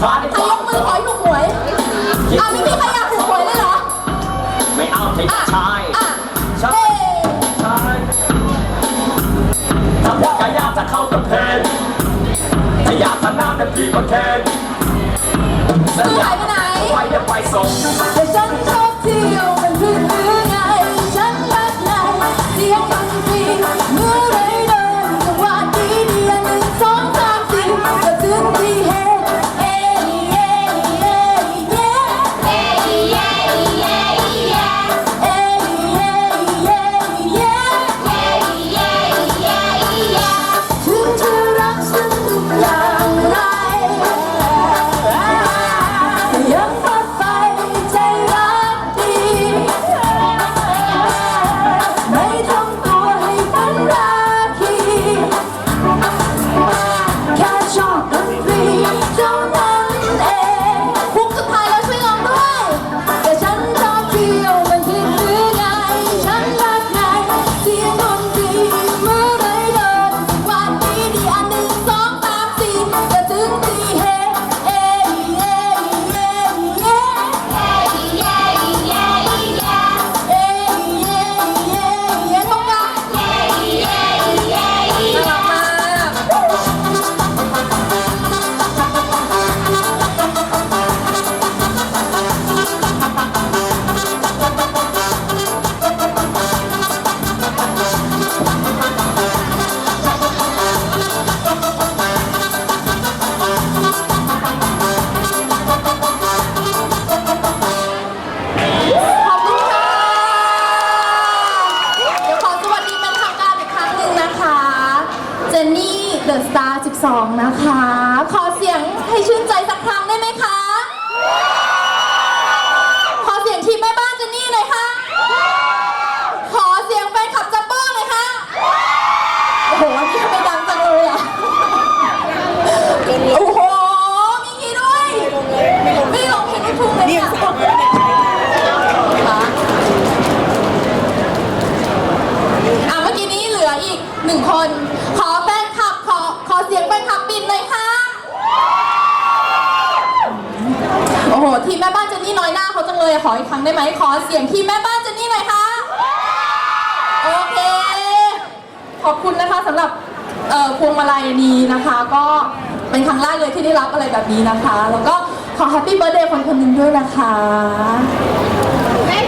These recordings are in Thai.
คาในใครควายมกมือขอให้ถูกหวยอะไม่มีใครอยากถูกหวยเลยเหรอ ไม่เอาใช่อะชายอะชาเฮ้ยชายถ้าอยากจะอยากจะเข้ากับเพนจะอยากจะน้ำแต่พี่ก็แค่สัญคือหายไปไหน ไปเดี๋ยวไปส่ง แต่ฉันชอบเที่ยว องนะคะ ขอเสียงให้ชื่นใจสักครั้งได้ไหมคะ ขอเสียงทีมแม่บ้านเจนนี่หน่อยค่ะ ขอเสียงแฟนคลับจัมโบ้หน่อยค่ะ โอ้โหอันนี้ทำไมดังจังเลยอะ โอ้โห มีงี้ด้วย ไม่ลงเพลงลูกทุ่งเลยเนี่ย คะอะเมื่อกี้นี้เหลืออีกหนึ่งคน ขอแฟนคลับ ขอขอเสียงแฟนคลับปิดเลยค่ะ โอ้โห ทีมแม่บ้านเจนนี่น้อยหน้าเขาจังเลยอะขออีกครั้งได้ไหม ขอเสียงทีมแม่บ้านเจนนี่หน่อยค่ะ โอเค ขอบคุณนะคะสำหรับเอ่อพวงมาลัยนี้นะคะ ก็เป็นครั้งแรกเลยที่ได้รับอะไรแบบนี้นะคะ แล้วก็ขอแฮปปี้เบิร์ดเดย์คนคนหนึ่งด้วยนะคะ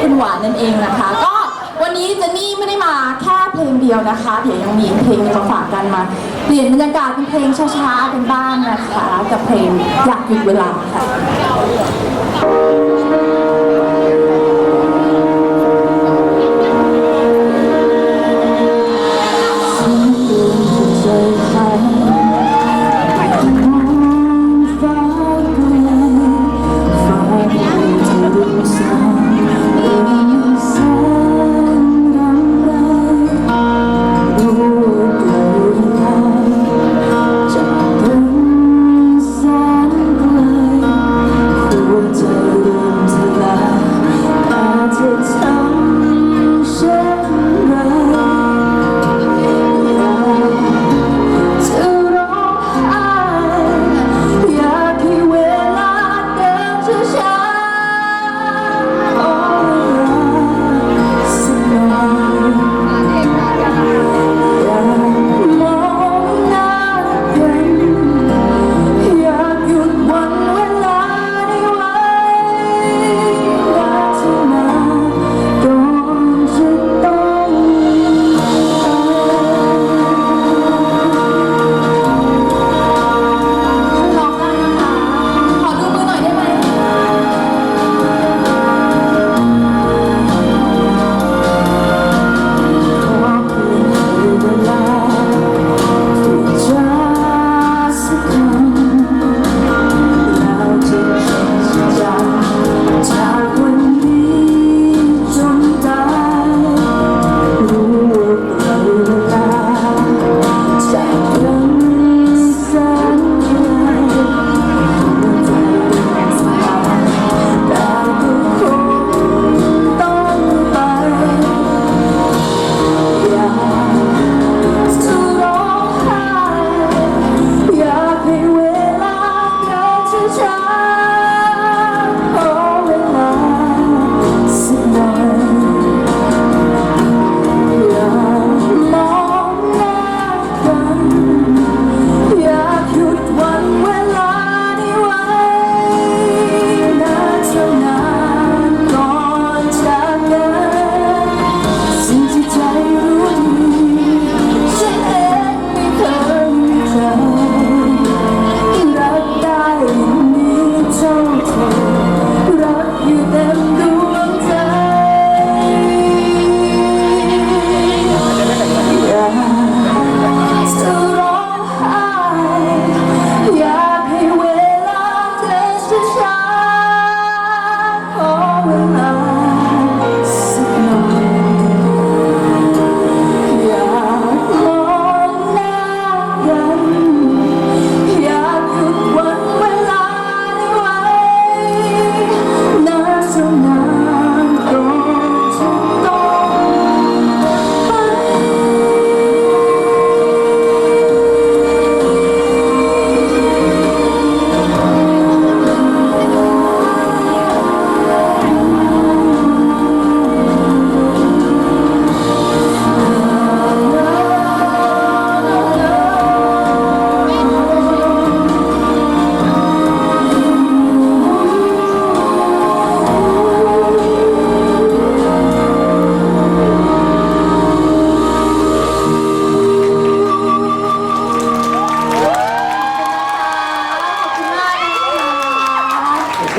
คุณหวานนั่นเองนะคะ ก็วันนี้เจนนี่ไม่ได้มาแค่เพลงเดียวนะคะ เดี๋ยวยังมีเพลงหนึงมาฝากกันมา เปลี่ยนบรรยากาศเป็นเพลงช้าๆกันบ้างนะคะ กับเพลงอยากหยุดเวลาค่ะ